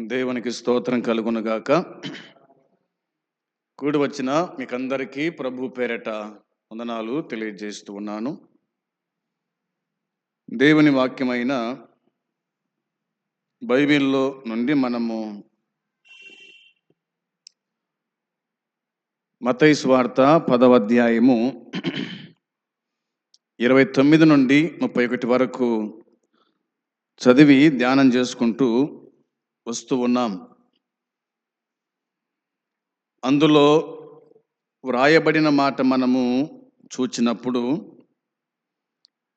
దేవునికి స్తోత్రం కలుగునుగాక కూడి వచ్చిన మీకందరికీ ప్రభు పేరట వందనాలు తెలియజేస్తూ ఉన్నాను. దేవుని వాక్యమైన బైబిల్లో నుండి మనము మతైస్ వార్త పదవ అధ్యాయము ఇరవై తొమ్మిది నుండి ముప్పై ఒకటి వరకు చదివి ధ్యానం చేసుకుంటూ వస్తూ ఉన్నాం. అందులో వ్రాయబడిన మాట మనము చూచినప్పుడు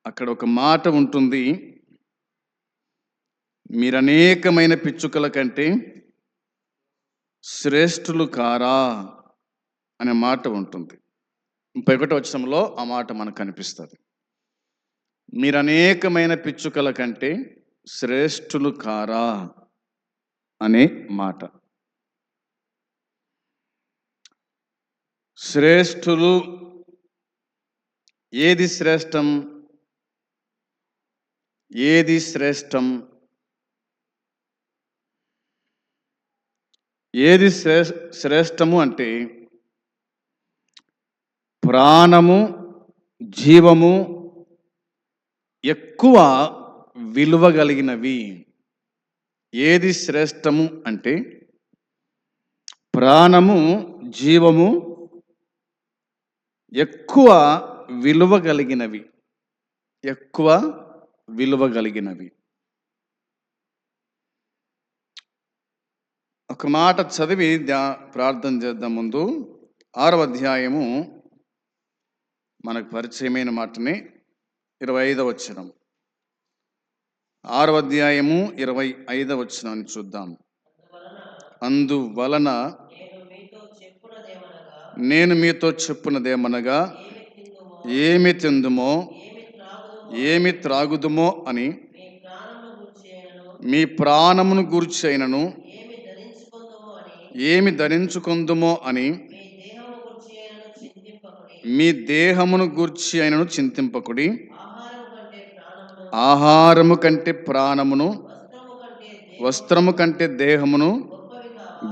అక్కడ ఒక మాట ఉంటుంది. మీరు అనేకమైన పిచ్చుకల కంటే శ్రేష్ఠులు కారా? అనే మాట ఉంటుంది. ముప్పై ఒకటి వచ్చంలో ఆ మాట మనకు కనిపిస్తుంది. మీరు అనేకమైన పిచ్చుకల కంటే శ్రేష్ఠులు కారా? అనే మాట. శ్రేష్ఠులు ఏది శ్రేష్టం? ఏది శ్రేష్టం? ఏది శ్రే శ్రేష్టము అంటే ప్రాణము జీవము ఎక్కువ విలువ కలిగినవి. ఏది శ్రేష్టము అంటే ప్రాణము జీవము ఎక్కువ విలువ కలిగినవి. ఎక్కువ విలువ కలిగినవి. ఒక మాట చదివి ధ్యా ప్రార్థన చేద్దాం ముందు. ఆరవ అధ్యాయము మనకు పరిచయమైన మాటని ఇరవై ఐదవ వచ్చినం ఆరవ అధ్యాయము ఇరవై ఐదవ వచ్చినాన్ని చూద్దాం అందువలన నేను మీతో చెప్పున్నదేమనగా ఏమి తిందుమో ఏమి త్రాగుదుమో అని మీ ప్రాణమును గుర్చేయను అయినను గూర్చైనను ఏమి ధరించుకుందుమో అని మీ దేహమును గూర్చి అయినను చింతింపకుడి. ఆహారము కంటే ప్రాణమును వస్త్రము కంటే దేహమును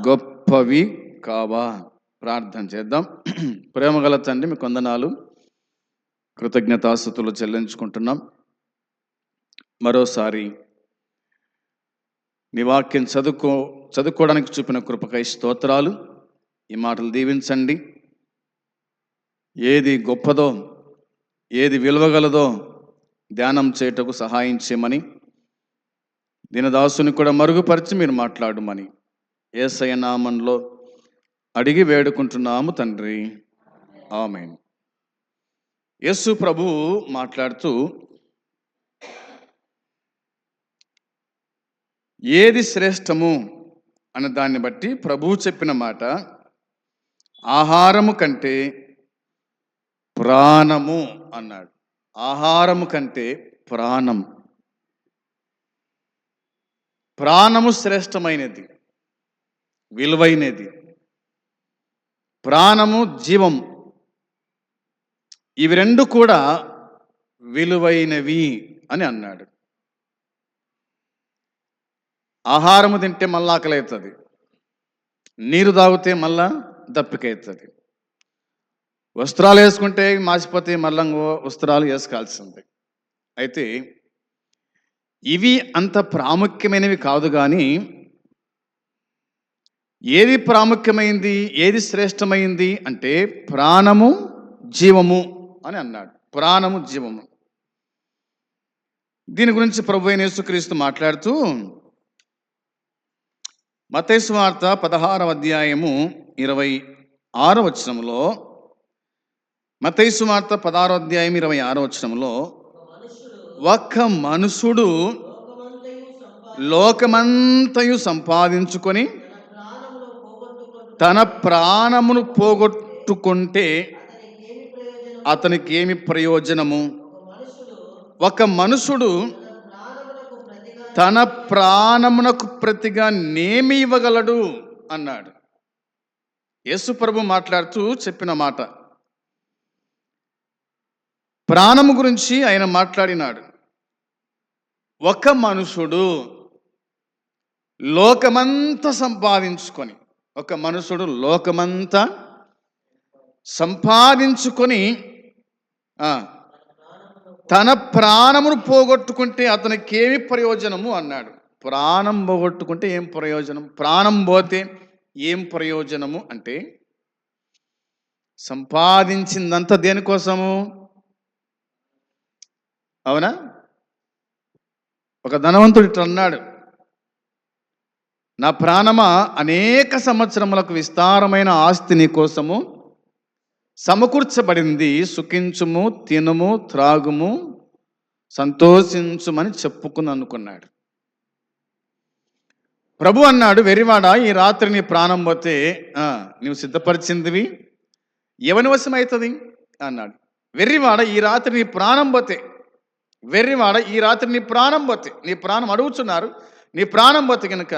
గొప్పవి కావా? ప్రార్థన చేద్దాం. ప్రేమగల తండ్రి మీ కొందనాలు కృతజ్ఞతాస్థుతులు చెల్లించుకుంటున్నాం. మరోసారి మీ వాక్యం చదువుకో చదువుకోవడానికి చూపిన కృపకై స్తోత్రాలు. ఈ మాటలు దీవించండి. ఏది గొప్పదో ఏది విలువగలదో ధ్యానం చేయుటకు సహాయం చేయమని దీనదాసుని కూడా మరుగుపరిచి మీరు మాట్లాడమని ఏసయ నామంలో అడిగి వేడుకుంటున్నాము తండ్రి. ఆమె యేసు ప్రభు మాట్లాడుతూ ఏది శ్రేష్టము అన్న దాన్ని బట్టి ప్రభువు చెప్పిన మాట ఆహారము కంటే ప్రాణము అన్నాడు. ఆహారము కంటే ప్రాణం. ప్రాణము శ్రేష్టమైనది విలువైనది. ప్రాణము జీవం. ఇవి రెండు కూడా విలువైనవి అని అన్నాడు. ఆహారము తింటే మళ్ళా ఆకలి అవుతుంది నీరు తాగితే మళ్ళా దప్పికైతుంది. వస్త్రాలు వేసుకుంటే మాసిపోతే మళ్ళా వస్త్రాలు వేసుకోవాల్సింది అయితే ఇవి అంత ప్రాముఖ్యమైనవి కాదు కానీ ఏది ప్రాముఖ్యమైంది ఏది శ్రేష్టమైంది అంటే ప్రాణము జీవము అని అన్నాడు. ప్రాణము జీవము. దీని గురించి ప్రభు అయిన యేసుక్రీస్తు మాట్లాడుతూ మతేశ్వార్త పదహారవ అధ్యాయము ఇరవై ఆరో వచనంలో మతైసు వార్త పదారో అధ్యాయం ఇరవై ఆరో వచనంలో ఒక ఒక్క మనుషుడు లోకమంతయు సంపాదించుకొని తన ప్రాణమును పోగొట్టుకుంటే అతనికి ఏమి ప్రయోజనము? ఒక మనుషుడు తన ప్రాణమునకు ప్రతిగా నేమి ఇవ్వగలడు? అన్నాడు. యేసుప్రభు మాట్లాడుతూ చెప్పిన మాట ప్రాణము గురించి ఆయన మాట్లాడినాడు. ఒక మనుషుడు లోకమంతా సంపాదించుకొని ఒక మనుషుడు లోకమంతా సంపాదించుకొని తన ప్రాణమును పోగొట్టుకుంటే అతనికి ఏమి ప్రయోజనము అన్నాడు. ప్రాణం పోగొట్టుకుంటే ఏం ప్రయోజనం? ప్రాణం పోతే ఏం ప్రయోజనము అంటే సంపాదించిందంతా దేనికోసము? అవునా? ఒక ధనవంతుడు ఇట్లా అన్నాడు. నా ప్రాణమా అనేక సంవత్సరములకు విస్తారమైన ఆస్తి నీ కోసము సమకూర్చబడింది. సుఖించుము తినుము త్రాగుము సంతోషించుమని చెప్పుకుని అనుకున్నాడు. ప్రభు అన్నాడు వెర్రివాడ ఈ రాత్రి నీ ప్రాణం పోతే నువ్వు నీవు సిద్ధపరిచిందివి? ఎవని వశమవుతుంది అన్నాడు. వెర్రివాడ ఈ రాత్రి నీ ప్రాణం పోతే వెర్రివాడ ఈ రాత్రి నీ ప్రాణం బతి నీ ప్రాణం అడుగుతున్నారు నీ ప్రాణం బతి కనుక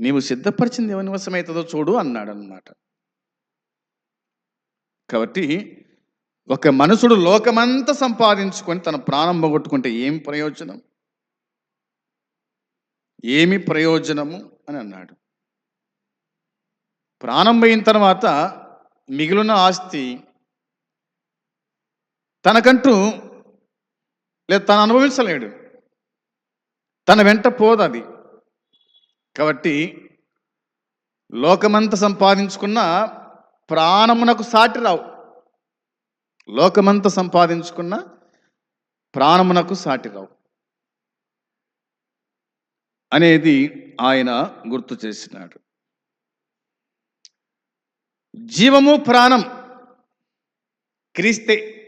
నీవు సిద్ధపరిచింది ఏమనివసమవుతుందో చూడు అన్నాడు అనమాట కాబట్టి ఒక మనుషుడు లోకమంతా సంపాదించుకొని తన ప్రాణం పోగొట్టుకుంటే ఏం ప్రయోజనం? ఏమి ప్రయోజనము? అని అన్నాడు. ప్రాణం పోయిన తర్వాత మిగిలిన ఆస్తి తనకంటూ లేదా తను అనుభవించలేడు. తన వెంట పోదు అది. కాబట్టి లోకమంత సంపాదించుకున్న ప్రాణమునకు సాటి రావు. లోకమంత సంపాదించుకున్న ప్రాణమునకు సాటి రావు. అనేది ఆయన గుర్తు చేసినాడు. జీవము ప్రాణం క్రీస్తే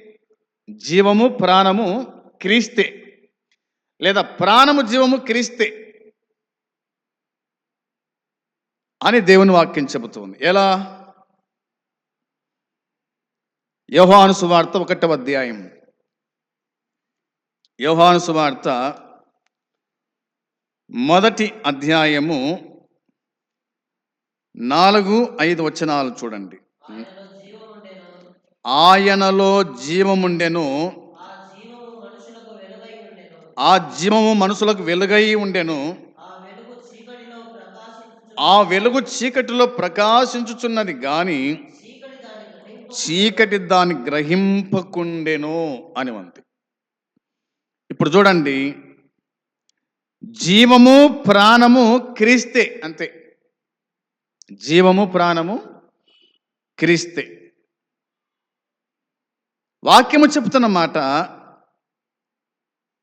జీవము ప్రాణము క్రీస్తే లేదా ప్రాణము జీవము క్రీస్తే అని దేవుని వాక్యం చెబుతుంది. ఎలా? యోహాను సువార్త ఒకటవ అధ్యాయం. యోహాను సువార్త మొదటి అధ్యాయము నాలుగు ఐదు వచనాలు చూడండి. ఆయనలో జీవముండెను. ఆయనలో జీవముండెను. ఆ జీవము మనుషులకు వెలుగై ఉండెను. ఆ వెలుగై చీకటిలో ప్రకాశించుచున్నది. కానీ చీకటి దాని చీకటి దాన్ని గ్రహింప గ్రహింపకుండెను అని ఉంది ఇప్పుడు చూడండి. జీవము ప్రాణము క్రీస్తే అంతే. జీవము ప్రాణము క్రీస్తే. వాక్యము చెప్తున్న మాట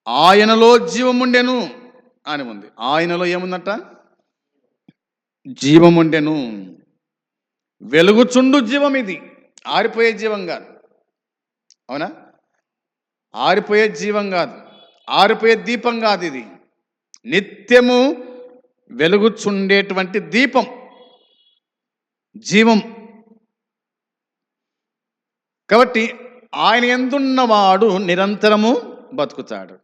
ఆయనలో జీవముండెను అని ఉంది. ఆయనలో ఏముందట? జీవముండెను. వెలుగుచుండు జీవం ఇది. ఆరిపోయే జీవం కాదు. అవునా? ఆరిపోయే జీవం కాదు. ఆరిపోయే దీపం కాదు ఇది. నిత్యము వెలుగుచుండేటువంటి దీపం. జీవం. కాబట్టి ఆయన ఎందున్నవాడు నిరంతరము బతుకుతాడు?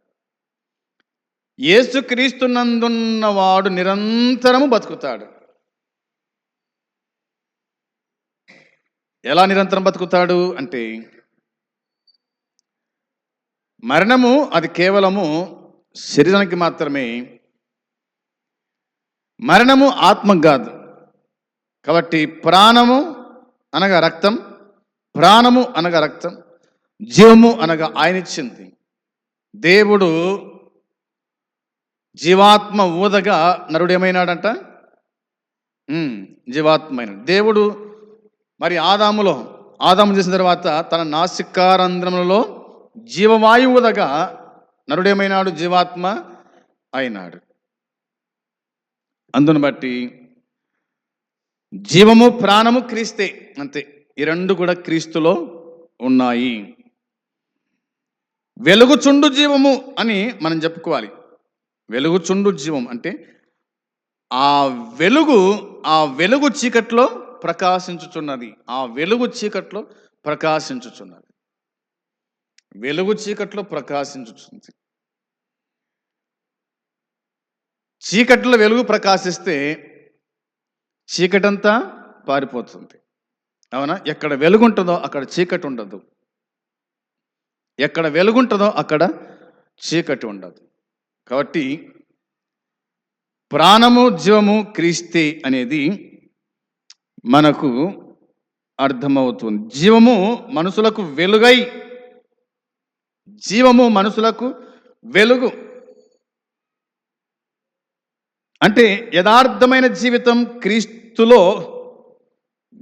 యేసుక్రీస్తునందున్నవాడు నిరంతరము బతుకుతాడు. ఎలా నిరంతరం బతుకుతాడు అంటే మరణము అది కేవలము శరీరానికి మాత్రమే మరణము ఆత్మ కాదు. కాబట్టి ప్రాణము అనగా రక్తం ప్రాణము అనగా రక్తం జీవము అనగా ఆయన ఇచ్చింది. దేవుడు జీవాత్మ ఊదగా నరుడు ఏమైనాడంట జీవాత్మైన. దేవుడు మరి ఆదాములో ఆదాము చేసిన తర్వాత తన నాసికారంధ్రములలో జీవవాయువుదగా నరుడేమైనాడు? జీవాత్మ అయినాడు. అందును బట్టి జీవము ప్రాణము క్రీస్తే అంతే. ఈ రెండు కూడా క్రీస్తులో ఉన్నాయి. వెలుగుచుండు జీవము అని మనం చెప్పుకోవాలి. వెలుగుచుండు జీవం అంటే ఆ వెలుగు ఆ వెలుగు చీకట్లో ప్రకాశించుచున్నది. ఆ వెలుగు చీకట్లో ప్రకాశించుచున్నది. వెలుగు చీకట్లో ప్రకాశించుచుంది చీకట్లో వెలుగు ప్రకాశిస్తే చీకటంతా పారిపోతుంది. అవునా? ఎక్కడ వెలుగుంటుందో అక్కడ చీకటి ఉండదు ఎక్కడ వెలుగుంటుందో అక్కడ చీకటి ఉండదు కాబట్టి ప్రాణము జీవము క్రీస్తే అనేది మనకు అర్థమవుతుంది. జీవము మనుషులకు వెలుగై జీవము మనుషులకు వెలుగు. అంటే యథార్థమైన జీవితం క్రీస్తులో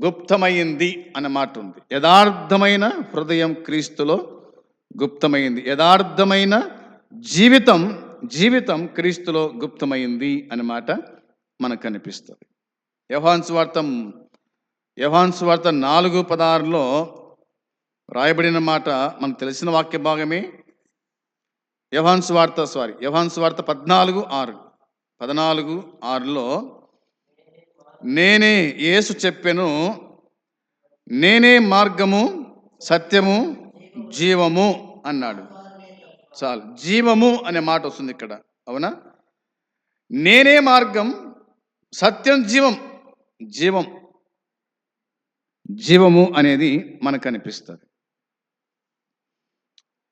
గుప్తమైంది అన్నమాట ఉంది. యథార్థమైన హృదయం క్రీస్తులో గుప్తమైంది. యథార్థమైన జీవితం జీవితం క్రీస్తులో గుప్తమైంది అన్నమాట మనకు కనిపిస్తుంది. యహాన్స్ వార్త యహాన్స్ వార్త నాలుగు పదారులో రాయబడిన మాట మనకు తెలిసిన వాక్య భాగమే. యహాన్స్ వార్త సారీ యహాన్స్ వార్త పద్నాలుగు ఆరు పద్నాలుగు ఆరులో నేనే యేసు చెప్పెను నేనే మార్గము సత్యము జీవము అన్నాడు. చాలు. జీవము అనే మాట వస్తుంది ఇక్కడ. అవునా? నేనే మార్గం సత్యం జీవం. జీవం. జీవము అనేది మనకు అనిపిస్తుంది.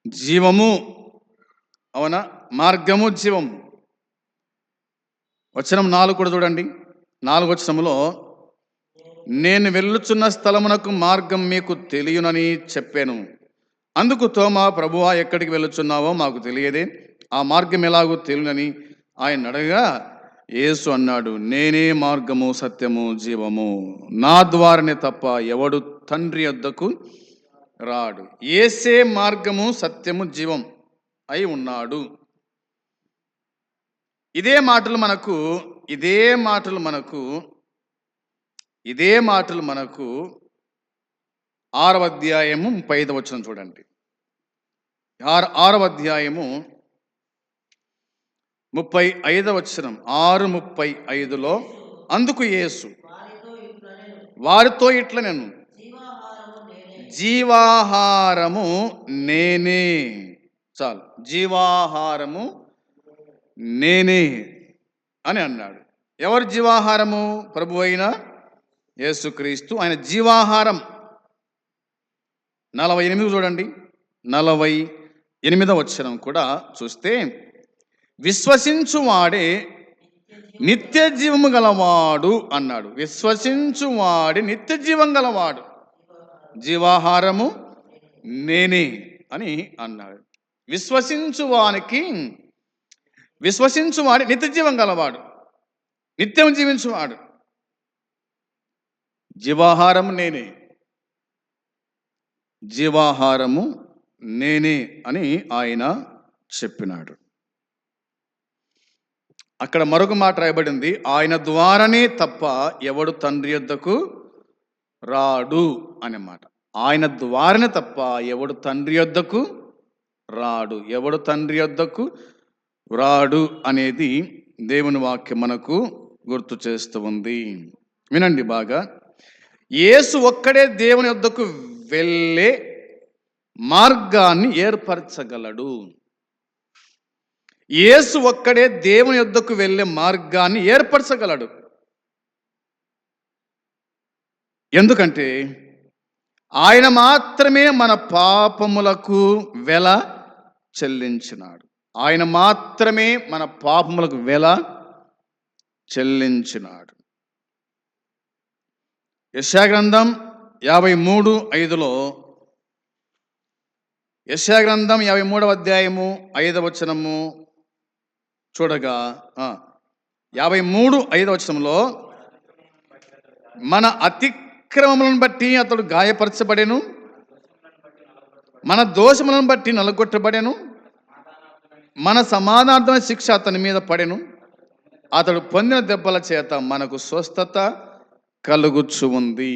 జీవము అవునా? మార్గము జీవము వచనం నాలుగు కూడా చూడండి. నాలుగు వచనంలో నేను వెళ్ళుచున్న స్థలమునకు మార్గం మీకు తెలియనని చెప్పాను. అందుకు తోమా ప్రభువా ఎక్కడికి వెళ్ళుచున్నావో మాకు తెలియదే. ఆ మార్గం ఎలాగో తెలియనని ఆయన అడగగా యేసు అన్నాడు నేనే మార్గము సత్యము జీవము. నా ద్వారానే తప్ప ఎవడు తండ్రి వద్దకు రాడు. ఏసే మార్గము సత్యము జీవం అయి ఉన్నాడు. ఇదే మాటలు మనకు ఇదే మాటలు మనకు ఇదే మాటలు మనకు ఆరవ అధ్యాయము ముప్పై ఐదవ వచ్చిన చూడండి. ఆరు ఆరవ అధ్యాయము ముప్పై ఐదవ వచనం ఆరు ముప్పై ఐదులో అందుకు యేసు వారితో ఇట్ల నేను జీవాహారము నేనే చాలు జీవాహారము నేనే అని అన్నాడు. ఎవరు జీవాహారము? ప్రభు అయిన యేసుక్రీస్తు. ఆయన జీవాహారం నలభై ఎనిమిది చూడండి. నలభై ఎనిమిదవ వచ్చిన కూడా చూస్తే విశ్వసించువాడే నిత్య జీవము గలవాడు అన్నాడు. విశ్వసించువాడి నిత్య జీవం గలవాడు. జీవాహారము నేనే అని అన్నాడు. విశ్వసించువానికి విశ్వసించువాడి నిత్య జీవం గలవాడు. నిత్యం జీవించువాడు. జీవాహారము నేనే జీవాహారము నేనే అని ఆయన చెప్పినాడు. అక్కడ మరొక మాట రాయబడింది ఆయన ద్వారానే తప్ప ఎవడు తండ్రి యొద్దకు రాడు అనే మాట. ఆయన ద్వారానే తప్ప ఎవడు తండ్రి యొద్దకు రాడు ఎవడు తండ్రి యొద్దకు రాడు అనేది దేవుని వాక్యం మనకు గుర్తు చేస్తూ ఉంది. వినండి బాగా. యేసు ఒక్కడే దేవుని వద్దకు వెళ్ళే మార్గాన్ని ఏర్పరచగలడు. యేసు ఒక్కడే దేవుని యొద్దకు వెళ్ళే మార్గాన్ని ఏర్పరచగలడు. ఎందుకంటే ఆయన మాత్రమే మన పాపములకు వెల చెల్లించినాడు. ఆయన మాత్రమే మన పాపములకు వెల చెల్లించినాడు. యశాగ్రంథం యాభై మూడు ఐదులో యశాగ్రంథం యాభై మూడవ అధ్యాయము ఐదవ వచనము చూడగా యాభై మూడు ఐదవ వచనంలో మన అతిక్రమములను బట్టి అతడు గాయపరచబడెను మన దోషములను బట్టి నలగొట్టబడెను మన సమానార్థమైన శిక్ష అతని మీద పడెను. అతడు పొందిన దెబ్బల చేత మనకు స్వస్థత కలుగుచ్చు ఉంది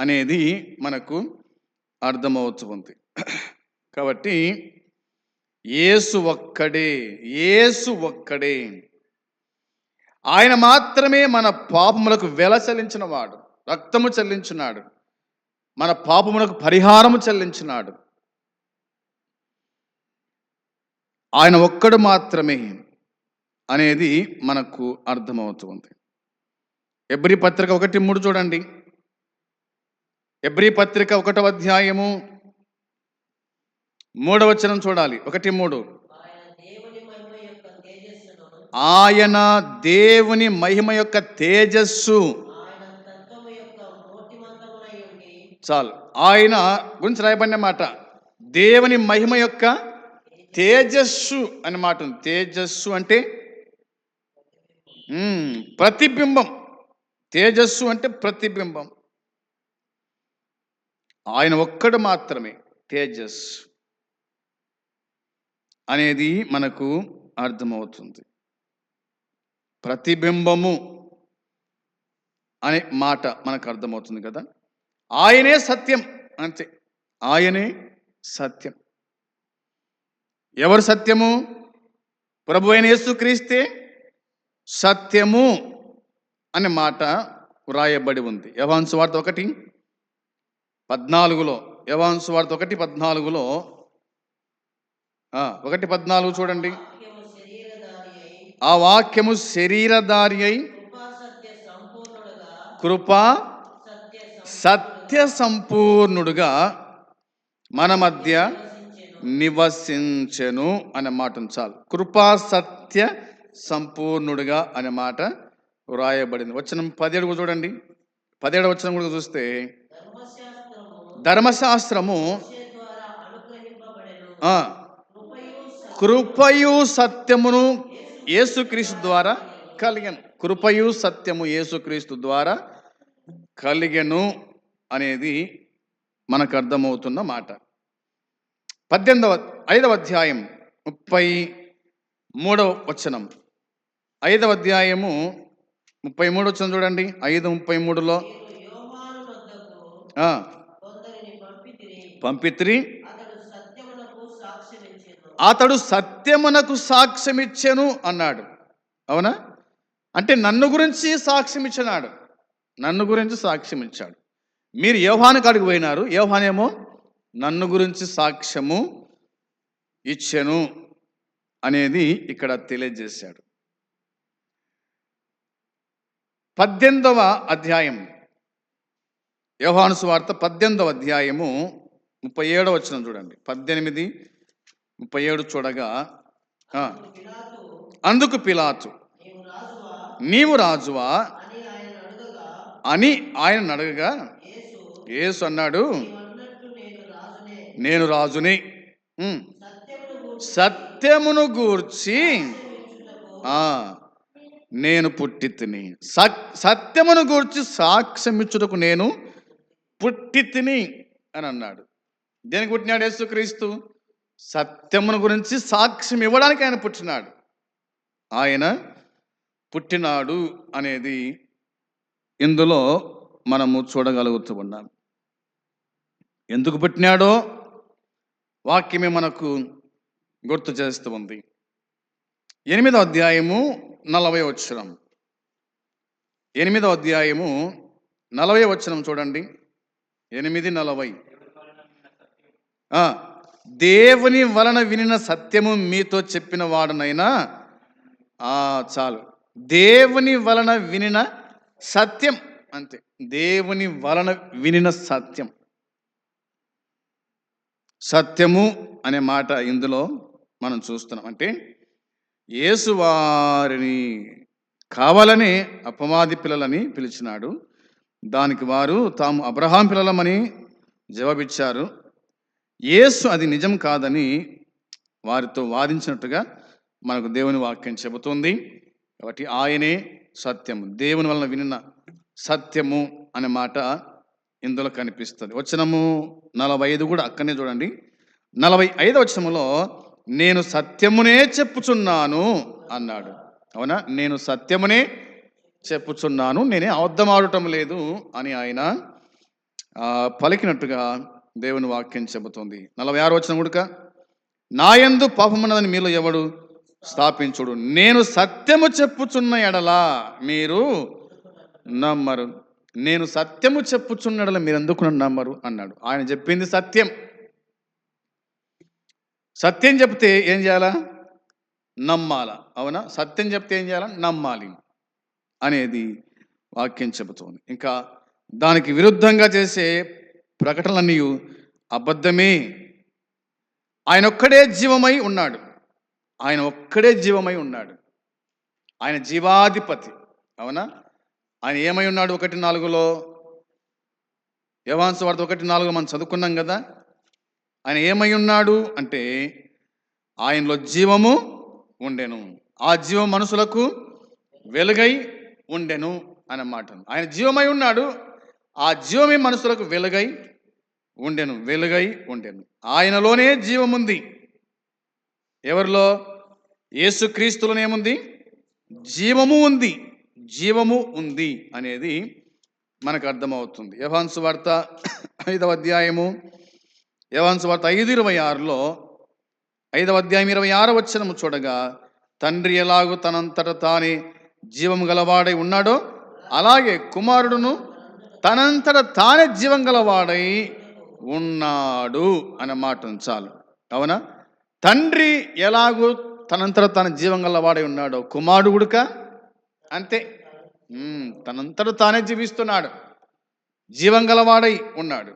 అనేది మనకు అర్థమవుతుంది. కాబట్టి యేసు ఒక్కడే యేసు ఒక్కడే. ఆయన మాత్రమే మన పాపములకు వెల చెల్లించిన వాడు రక్తము చెల్లించినాడు మన పాపములకు పరిహారము చెల్లించినాడు. ఆయన ఒక్కడు మాత్రమే అనేది మనకు అర్థమవుతుంది. ఎబ్రి పత్రిక ఒకటి మూడు చూడండి. ఎబ్రి పత్రిక ఒకటో అధ్యాయము మూడవ వచనం చూడాలి. ఒకటి మూడు. ఆయన దేవుని మహిమ యొక్క తేజస్సు. చాలు. ఆయన గురించి రాయబడిన మాట. దేవుని మహిమ యొక్క తేజస్సు అని మాట ఉంది. తేజస్సు అంటే ప్రతిబింబం. తేజస్సు అంటే ప్రతిబింబం. ఆయన ఒక్కడు మాత్రమే తేజస్ అనేది మనకు అర్థమవుతుంది. ప్రతిబింబము అనే మాట మనకు అర్థమవుతుంది కదా? ఆయనే సత్యం అంతే. ఆయనే సత్యం. ఎవరు సత్యము? ప్రభు అయిన యేసుక్రీస్తే సత్యము అనే మాట వ్రాయబడి ఉంది. యవాన్సు వార్త ఒకటి పద్నాలుగులో యవాన్స్ వార్త ఒకటి పద్నాలుగులో ఒకటి పద్నాలుగు చూడండి. ఆ వాక్యము శరీరధారి అయి కృప సత్య సంపూర్ణుడుగా మన మధ్య నివసించెను అనే మాట చాలు. కృపా సత్య సంపూర్ణుడుగా అనే మాట వ్రాయబడింది. వచనం పదిహేడు చూడండి. పదిహేడు వచనం కూడా చూస్తే ధర్మశాస్త్రము కృపయు సత్యమును యేసుక్రీస్తు ద్వారా కలిగను. కృపయు సత్యము యేసుక్రీస్తు ద్వారా కలిగెను అనేది మనకు అర్థమవుతున్న మాట. పద్దెనిమిదవ ఐదవ అధ్యాయం ముప్పై మూడవ వచనం. ఐదవ అధ్యాయము ముప్పై మూడు వచ్చిన చూడండి. ఐదు ముప్పై మూడులో మీరు యోహాను వద్దకు ఆ, కొందరిని పంపితిరి. పంపిత్రి అతడు సత్యమునకు సాక్ష్యమిచ్చెను. అతడు సత్యమునకు సాక్ష్యమిచ్చెను అన్నాడు. అవునా? అంటే నన్ను గురించి సాక్ష్యం ఇచ్చినాడు నన్ను గురించి సాక్ష్యం ఇచ్చాడు మీరు యోహాను కాడికి పోయినారు. యోహానేమో నన్ను గురించి సాక్ష్యము ఇచ్చెను అనేది ఇక్కడ తెలియజేశాడు. పద్దెనిమిదవ అధ్యాయం యోహాను సువార్త పద్దెనిమిదవ అధ్యాయము. ముప్పై ఏడు వచ్చిన చూడండి. పద్దెనిమిది ముప్పై ఏడు చూడగా అందుకు పిలాతు నీవు రాజువా అని ఆయన అడగగా యేసు అన్నాడు నేను రాజుని సత్యమును గూర్చి నేను పుట్టి తిని సత్యమును గూర్చి సాక్ష్యమిచ్చుటకు నేను పుట్టి తిని అని అన్నాడు. దేనికి పుట్టినాడు యేసుక్రీస్తు? సత్యమును గురించి సాక్ష్యం ఇవ్వడానికి ఆయన పుట్టినాడు. ఆయన పుట్టినాడు అనేది ఇందులో మనము చూడగలుగుతూ ఉన్నాం. ఎందుకు పుట్టినాడో వాక్యమే మనకు గుర్తు చేస్తూ ఉంది. ఎనిమిదో అధ్యాయము నలభై వచ్చరం ఎనిమిదో అధ్యాయము నలభై వచ్చరం చూడండి. ఎనిమిది నలభై. దేవుని వలన వినిన సత్యము మీతో చెప్పిన వాడునైనా చాలు. దేవుని వలన వినిన సత్యం అంతే. దేవుని వలన వినిన సత్యం. సత్యము అనే మాట ఇందులో మనం చూస్తున్నాం. అంటే యేసు వారిని కావాలని అపవాది పిల్లలని పిలిచినాడు. దానికి వారు తాము అబ్రహాం పిల్లలమని జవాబిచ్చారు. యేసు అది నిజం కాదని వారితో వాదించినట్టుగా మనకు దేవుని వాక్యం చెబుతుంది. కాబట్టి ఆయనే సత్యము. దేవుని వలన వినిన సత్యము అనే మాట ఇందులో కనిపిస్తుంది. వచనము నలభై ఐదు కూడా అక్కడనే చూడండి. నలభై ఐదు వచనములో నేను సత్యమునే చెప్పుచున్నాను అన్నాడు. అవునా? నేను సత్యమునే చెప్పుచున్నాను. నేనే అబద్ధమాడటం లేదు అని ఆయన పలికినట్టుగా దేవుని వాక్యం చెబుతుంది. నలభై ఆరు వచ్చిన గుడుక నాయందు పాపమున్నదని మీలో ఎవడు స్థాపించుడు? నేను సత్యము చెప్పుచున్న ఎడలా మీరు నమ్మరు. నేను సత్యము చెప్పుచున్న ఎడల మీరు ఎందుకు నన్ను నమ్మరు? అన్నాడు. ఆయన చెప్పింది సత్యం. సత్యం చెప్తే ఏం చేయాలా? నమ్మాలా. అవునా? సత్యం చెప్తే ఏం చేయాలా? నమ్మాలి అనేది వాక్యం చెబుతోంది. ఇంకా దానికి విరుద్ధంగా చేసే ప్రకటనలన్నీ అబద్ధమే. ఆయన ఒక్కడే జీవమై ఉన్నాడు. ఆయన ఒక్కడే జీవమై ఉన్నాడు. ఆయన జీవాధిపతి. అవునా? ఆయన ఏమై ఉన్నాడు ఒకటి నాలుగులో? యవాన్స్ వార్త ఒకటి నాలుగు మనం చదువుకున్నాం కదా? ఆయన ఏమై ఉన్నాడు అంటే ఆయనలో జీవము ఉండెను. ఆ జీవం మనుషులకు వెలుగై ఉండెను అన్నమాట ఆయన జీవమై ఉన్నాడు ఆ జీవమే మనుషులకు వెలుగై ఉండెను వెలుగై ఉండెను. ఆయనలోనే జీవముంది. ఎవరిలో? యేసుక్రీస్తులోనేముంది జీవము ఉంది. జీవము ఉంది అనేది మనకు అర్థమవుతుంది. యవాన్సు వార్త ఐదవ అధ్యాయము యవాన్సు వార్త ఐదు ఇరవై ఆరులో ఐదవ అధ్యాయం ఇరవై ఆరు వచ్చినము చూడగా తండ్రి ఎలాగూ తనంతట తానే జీవం గలవాడై ఉన్నాడో అలాగే కుమారుడును తనంతట తానే జీవం గలవాడై ఉన్నాడు అనే మాట చాలు. అవునా? తండ్రి ఎలాగో తనంతట తన జీవం గలవాడై ఉన్నాడో కుమారుడు గుడుక అంతే. తనంతట తానే జీవిస్తున్నాడు. జీవం గలవాడై ఉన్నాడు.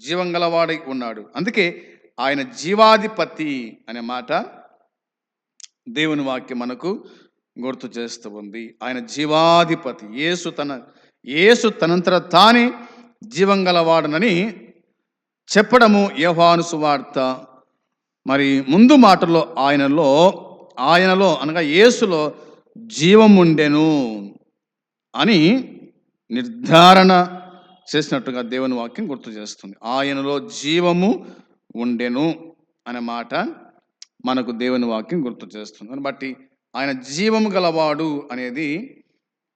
జీవం గలవాడై ఉన్నాడు. అందుకే ఆయన జీవాధిపతి అనే మాట దేవుని వాక్యం మనకు గుర్తు చేస్తూ ఉంది. ఆయన జీవాధిపతి. యేసు తన యేసు తనంతర తానే జీవం గలవాడనని చెప్పడము యోహాను సువార్త. మరి ముందు మాటలో ఆయనలో ఆయనలో అనగా యేసులో జీవం ఉండెను అని నిర్ధారణ చేసినట్టుగా దేవుని వాక్యం గుర్తు చేస్తుంది. ఆయనలో జీవము ఉండెను అనే మాట మనకు దేవుని వాక్యం గుర్తు చేస్తుంది. కాబట్టి బట్టి ఆయన జీవము గలవాడు అనేది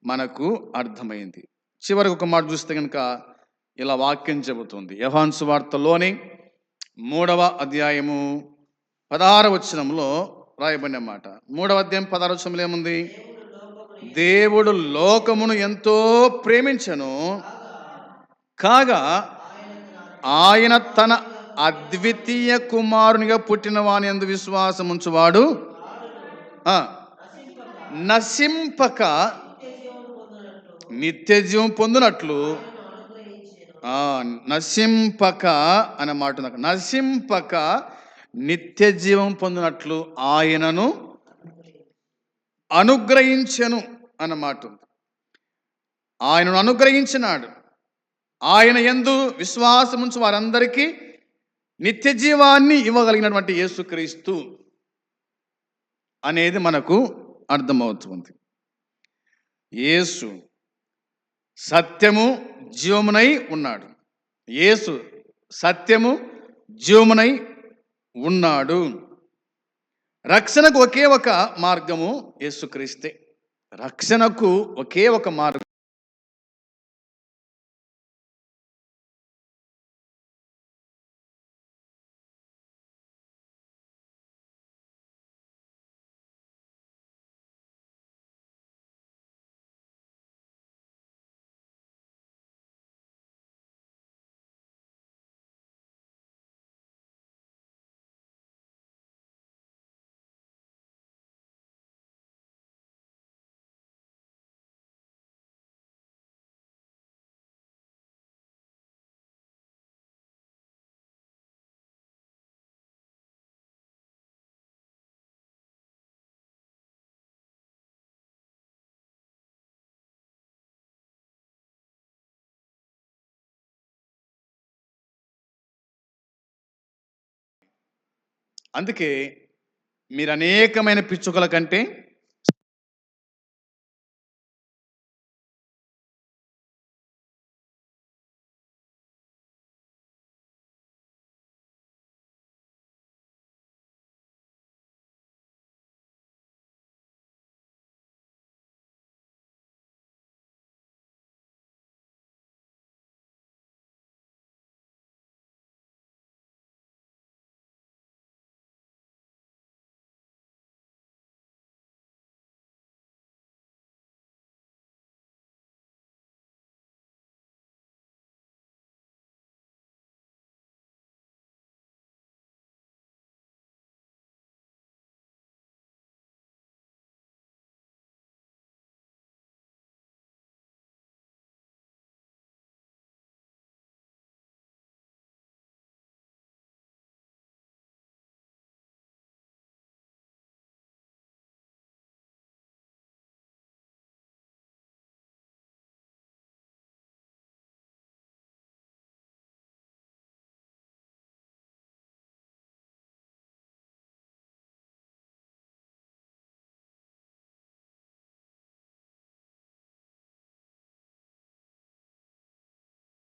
మనకు అర్థమైంది. చివరికి ఒక మాట చూస్తే కనుక ఇలా వాక్యం చెబుతుంది. యహాన్సు వార్తలోని మూడవ అధ్యాయము పదహార వచనంలో రాయబడిన మాట. మూడవ అధ్యాయం పదహార వచనంలో ఏముంది? దేవుడు లోకమును ఎంతో ప్రేమించను కాగా ఆయన తన అద్వితీయ కుమారునిగా పుట్టిన వాని ఎందు విశ్వాసం ఉంచువాడు నసింపక నశింపక నిత్య జీవం పొందినట్లు ఆ, నశింపక అనే మాట ఉంది అక్కడ. నశింపక నిత్య జీవం పొందినట్లు ఆయనను అనుగ్రహించను అన్నమాట ఉంది. ఆయనను అనుగ్రహించినాడు. ఆయన ఎందు ఉంచి వారందరికీ నిత్య జీవాన్ని ఇవ్వగలిగినటువంటి యేసుక్రీస్తు అనేది మనకు అర్థమవుతుంది. యేసు సత్యము జీవమునై ఉన్నాడు. యేసు సత్యము జీవమునై ఉన్నాడు. రక్షణకు ఒకే ఒక మార్గము యేసుక్రీస్తే. రక్షణకు ఒకే ఒక మార్గం అందుకే మీరు అనేకమైన పిచ్చుకల కంటే